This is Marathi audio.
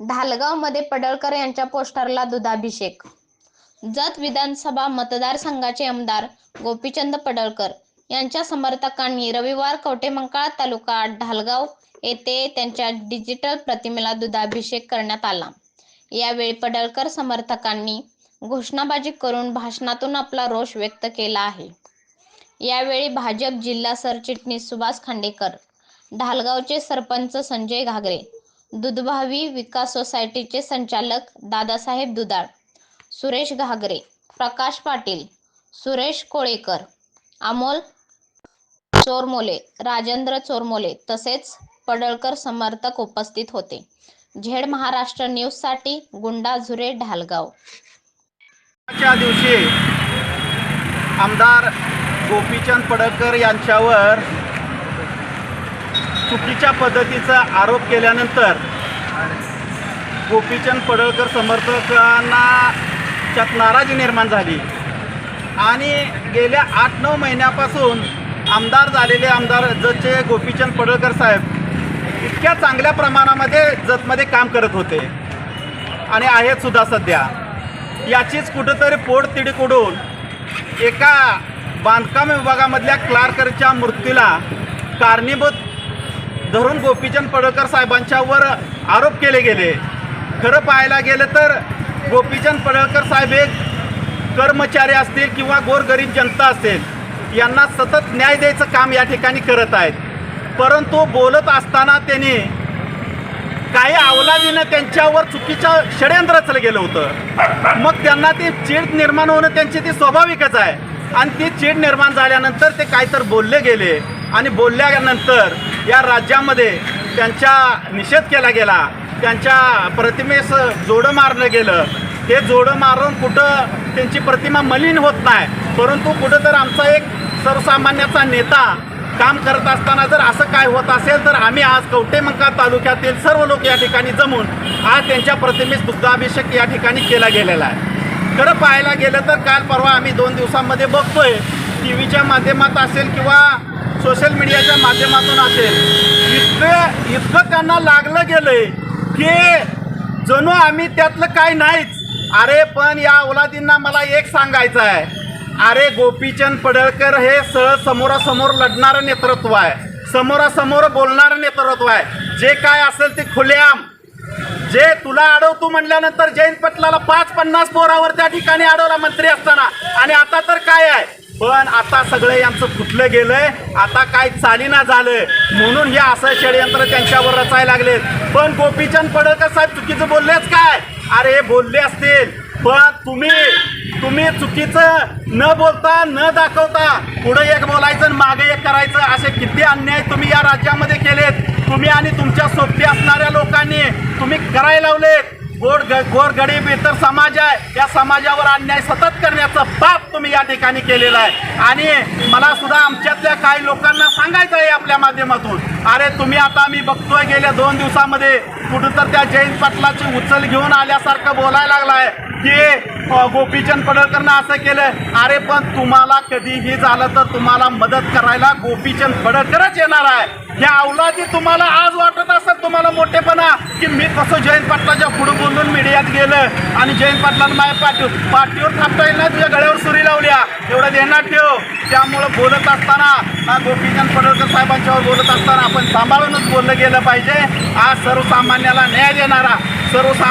ढालगावमध्ये पडळकर यांच्या पोस्टरला दुधाभिषेक. जत विधानसभा मतदारसंघाचे आमदार गोपीचंद पडळकर यांच्या समर्थकांनी रविवार कवटेमंकाळ तालुका ढालगाव येथे त्यांच्या डिजिटल प्रतिमेला दुधाभिषेक करण्यात आला. यावेळी पडळकर समर्थकांनी घोषणाबाजी करून भाषणातून आपला रोष व्यक्त केला आहे. यावेळी भाजप जिल्हा सरचिटणीस सुभाष खांडेकर ढालगावचे सरपंच संजय घागरे दुधभावी विकास सोसायटीचे संचालक दादासाहेब दुधाळ सुरेश घागरे प्रकाश पाटील सुरेश कोळेकर अमोल चोरमोले राजेंद्र चोरमोले तसेच पडळकर समर्थक उपस्थित होते. झेड महाराष्ट्र न्यूजसाठी गुंडा झुरे ढालगाव. दिवशी आमदार गोपीचंद पडळकर यांच्यावर चुकीच्या पद्धतीचा आरोप केल्यानंतर गोपीचंद पडळकर समर्थकांना त्यात नाराजी निर्माण झाली. आणि गेल्या आठ नऊ महिन्यापासून आमदार झालेले आमदार जतचे गोपीचंद पडळकर साहेब इतक्या चांगल्या प्रमाणामध्ये जतमध्ये काम करत होते. आणि आहेत सुद्धा सध्या. याचीच कुठंतरी पोटतिडीक उडून एका बांधकाम विभागामधल्या क्लार्करच्या मृत्यूला कारणीभूत धरून गोपीचंद पडळकर साहेबांच्यावर आरोप केले गेले. खरं पाहायला गेलं तर गोपीचंद पडळकर साहेब एक कर्मचारी असतील किंवा गोरगरीब जनता असेल यांना सतत न्याय द्यायचं काम या ठिकाणी करत आहेत. परंतु बोलत असताना त्यांनी काही अवलादीनं त्यांच्यावर चुकीचं षडयंत्र रचलं गेलं होतं. मग त्यांना ती चीड निर्माण होणं त्यांची ती स्वाभाविकच आहे. आणि ती चीड निर्माण झाल्यानंतर ते काहीतर बोलले गेले. आणि बोलल्यानंतर या राज्यामध्ये त्यांचा निषेध केला गेला. त्यांच्या प्रतिमेस जोडं मारलं गेलं. ते जोडं मारून कुठं त्यांची प्रतिमा मलिन होत नाही. परंतु कुठं तर आमचा एक सर्वसामान्याचा नेता काम करत असताना जर असं काय होत असेल तर आम्ही आज कवटेमंका तालुक्यातील सर्व लोक या ठिकाणी जमून आज त्यांच्या प्रतिमेस दुग्धाभिषेक या ठिकाणी केला गेलेला आहे. खरं पाहायला गेलं तर काल परवा आम्ही दोन दिवसांमध्ये बघतोय. टी व्हीच्या माध्यमात असेल किंवा सोशल मीडियाच्या माध्यमातून असेल. इतकं इतकं त्यांना लागलं गेलंय की जणू आम्ही त्यातलं काय नाहीच. अरे पण या औलादींना मला एक सांगायचं आहे. अरे गोपीचंद पडळकर हे सहज समोरासमोर लढणारं नेतृत्व आहे. समोरासमोर बोलणारं नेतृत्व आहे. जे काय असेल ते खुलेआम. जे तुला अडवतो म्हणल्यानंतर जयंत पटलाला पाच पन्नास पोरावर त्या ठिकाणी अडवला मंत्री असताना. आणि आता तर काय आहे? पण आता सगळं यांचं फुटलं गेलंय. आता काय चालीना झालंय. म्हणून हे असं षडयंत्र त्यांच्यावर रचायला लागलेत. पण गोपीचंद पडळकर साहेब चुकीचं बोललेच काय? अरे हे बोलले असतील. पण तुम्ही तुम्ही चुकीचं न बोलता न दाखवता पुढे एक बोलायचं मागे एक करायचं असे किती अन्याय तुम्ही या राज्यामध्ये केलेत. तुम्ही आणि तुमच्या सोबती असणाऱ्या लोकांनी तुम्ही करायला लावलेत. गोर गोरगरीब इतर समाज आहे. या समाजावर अन्याय सतत करण्याचं पाप तुम्ही या ठिकाणी केलेलं आहे. आणि मला सुद्धा आमच्यातल्या काही लोकांना सांगायचं आहे आपल्या माध्यमातून. अरे तुम्ही आता मी बघतोय गेल्या दोन दिवसामध्ये कुठं तर त्या जयंत पाटलाची उचल घेऊन आल्यासारखं बोलायला लागलाय की गोपीचंद पडळकरनं असं केलं अरे पण तुम्हाला कधीही झालं तर तुम्हाला मदत करायला गोपीचंद पडळकरच येणार आहे. या अवलादी तुम्हाला आज वाटत असतात तुम्हाला मोठेपणा की मी कसं जयंत पाटलाच्या पुढे बोलून मीडियात गेलं आणि जयंत पाटलानं माझ्या पाठी पाठीवर थापता येईल तुझ्या गळ्यावर सुरी लावल्या. एवढं देणार ठेव. त्यामुळं बोलत असताना ना गोपीचंद पडळकर साहेबांच्यावर बोलत असताना आपण सांभाळूनच बोललं गेलं पाहिजे. आज सर्वसामान्याला न्याय देणारा सर्वसामान्य